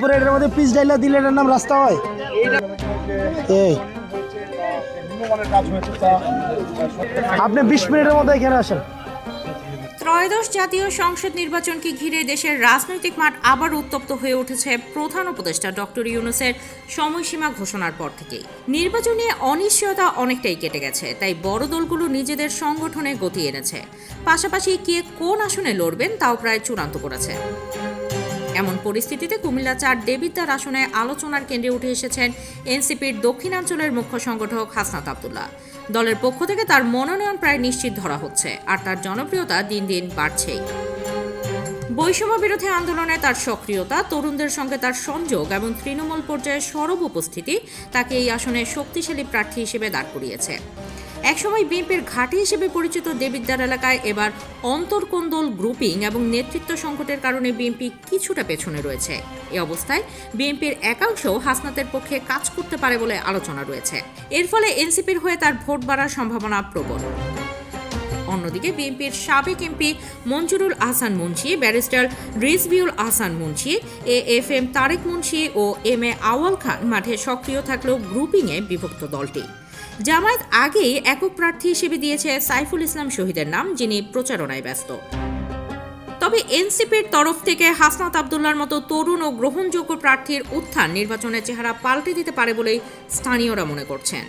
তারপরে এটার মধ্যে পিস ডাইলা দিলে এটার নাম রাস্তা হয়। এই। আপনি বিশ মিনিটের মধ্যে এখানে আসেন। ত্রয়োদশ জাতীয় সংসদ নির্বাচনকে ঘিরে দেশের রাজনৈতিক মাঠ আবার উত্তপ্ত হয়ে উঠেছে প্রধান উপদেষ্টা ডক্টর ইউনুসের সময়সীমা ঘোষণার পর থেকেই। নির্বাচন নিয়ে অনিশ্চয়তা অনেকটাই কেটে গেছে, তাই বড় দলগুলো নিজেদের সংগঠনে গতি এনেছে। পাশাপাশি কে কোন আসনে লড়বেন তাও প্রায় চূড়ান্ত করেছে। এমন পরিস্থিতিতে কুমিল্লা চার দেবিদ্বার আসনে আলোচনার কেন্দ্রে উঠে এসেছেন এনসিপির দক্ষিণাঞ্চলের মুখ্য সংগঠক হাসনাত আবদুল্লাহ। দলের পক্ষ থেকে তার মনোনয়ন প্রায় নিশ্চিত ধরা হচ্ছে, আর তার জনপ্রিয়তা দিন দিন বাড়ছেই। বৈষম্য বিরোধী আন্দোলনে তার সক্রিয়তা, তরুণদের সঙ্গে তার সংযোগ এবং তৃণমূল পর্যায়ে সরব উপস্থিতি তাকে এই আসনে শক্তিশালী প্রার্থী হিসেবে দাঁড় করিয়েছে। একসময় বিএনপির ঘাঁটি হিসেবে পরিচিত দেবিদ্বার এলাকায় এবার অন্তর্কোন্দল গ্রুপিং এবং নেতৃত্ব সংকটের কারণে বিএনপি কিছুটা পেছনে রয়েছে। এ অবস্থায় বিএনপির একাংশ হাসনাতের পক্ষে কাজ করতে পারে বলে আলোচনা রয়েছে। এর ফলে এনসিপির হয়ে তার ভোট বাড়ার সম্ভাবনা প্রবল। অন্যদিকে বিএনপির সাবেক MP Manjurul Ahsan Munshi, barrister Rizviul Ahsan Munshi A F M Tarek Munshi O M A Awal Khan মাঠে সক্রিয় থাকলেও গ্রুপিংয়ে বিভক্ত দলটি। জামায়াত আগেই একক প্রার্থী হিসেবে দিয়েছে সাইফুল ইসলাম শহীদের নাম, যিনি প্রচারণায় ব্যস্ত। তবে এনসিপির তরফ থেকে হাসনাত আবদুল্লার মতো তরুণ ও গ্রহণযোগ্য প্রার্থীর উত্থান নির্বাচনের চেহারা পাল্টে দিতে পারে বলেই স্থানীয়রা মনে করছেন।